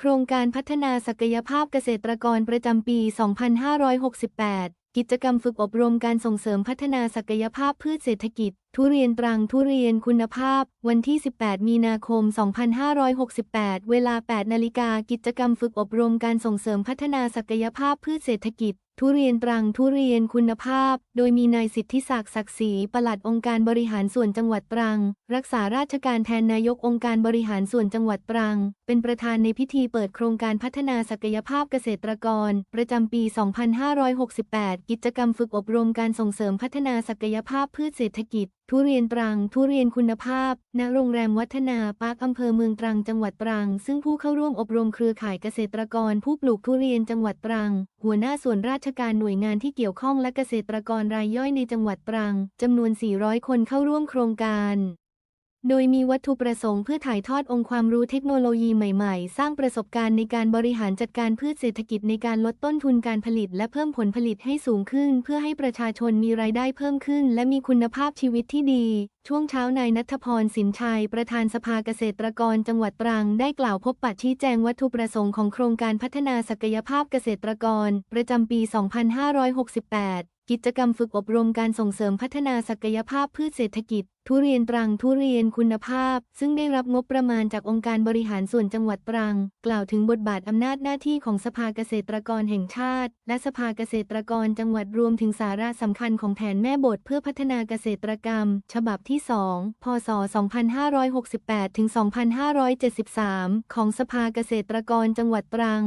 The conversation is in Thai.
โครงการพัฒนาศักยภาพเกษตรกรประจำปี 2568 กิจกรรมฝึกอบรมการส่งเสริมพัฒนาศักยภาพพืชเศรษฐกิจ ทุเรียนตรังทุเรียนคุณภาพ วันที่ 18 มีนาคม 2568 เวลา 8 นาฬิกากิจกรรมฝึกอบรมการส่งเสริมพัฒนาศักยภาพพืชเศรษฐกิจ ทุเรียนตรังทุเรียนคุณภาพ โดยมีนายสิทธิศักดิ์ศักดิ์ศรีปลัดองค์การบริหารส่วนจังหวัดตรัง รักษาราชการแทนนายกองค์การบริหารส่วนจังหวัดตรัง เป็นประธานในพิธีเปิดโครงการพัฒนาศักยภาพเกษตรกร ประจำปี 2568 กิจกรรมฝึกอบรมการส่งเสริมพัฒนาศักยภาพพืชเศรษฐกิจทุเรียนตรัง ทุเรียนคุณภาพ ณ โรงแรมวัฒนาปาร์คอำเภอเมืองตรังจังหวัดตรัง ซึ่งผู้เข้าร่วมอบรมเครือข่ายเกษตรกรผู้ปลูกทุเรียนจังหวัดตรัง หัวหน้าส่วนราชการหน่วยงานที่เกี่ยวข้องและเกษตรกรรายย่อยในจังหวัดตรังจำนวน 400 คนเข้าร่วมโครงการ โดยมีวัตถุประสงค์เพื่อถ่ายทอดองค์ความรู้เทคโนโลยีใหม่ๆ สร้างประสบการณ์ในการบริหารจัดการพืชเศรษฐกิจในการลดต้นทุนการผลิต และเพิ่มผลผลิตให้สูงขึ้น เพื่อให้ประชาชนมีรายได้เพิ่มขึ้น และมีคุณภาพชีวิตที่ดี ช่วงเช้านายนัทพรสินชัย ประธานสภาเกษตรกรจังหวัดตรัง ได้กล่าวพบปะชี้แจงวัตถุประสงค์ของโครงการพัฒนาศักยภาพเกษตรกร ประจำปี 2568 กิจกรรมฝึกอบรมการส่งเสริมพัฒนาศักยภาพพืชเศรษฐกิจ ทุเรียนตรังทุเรียนคุณภาพ ซึ่งได้รับงบประมาณจากองค์การบริหารส่วนจังหวัดตรัง กล่าวถึงบทบาทอำนาจหน้าที่ของสภาเกษตรกรแห่งชาติ และสภาเกษตรกรจังหวัดรวมถึงสาระสำคัญของแผนแม่บทเพื่อพัฒนาเกษตรกรรม ฉบับที่ 2 พศ 2568 ถึง 2573 ของสภาเกษตรกรจังหวัดตรัง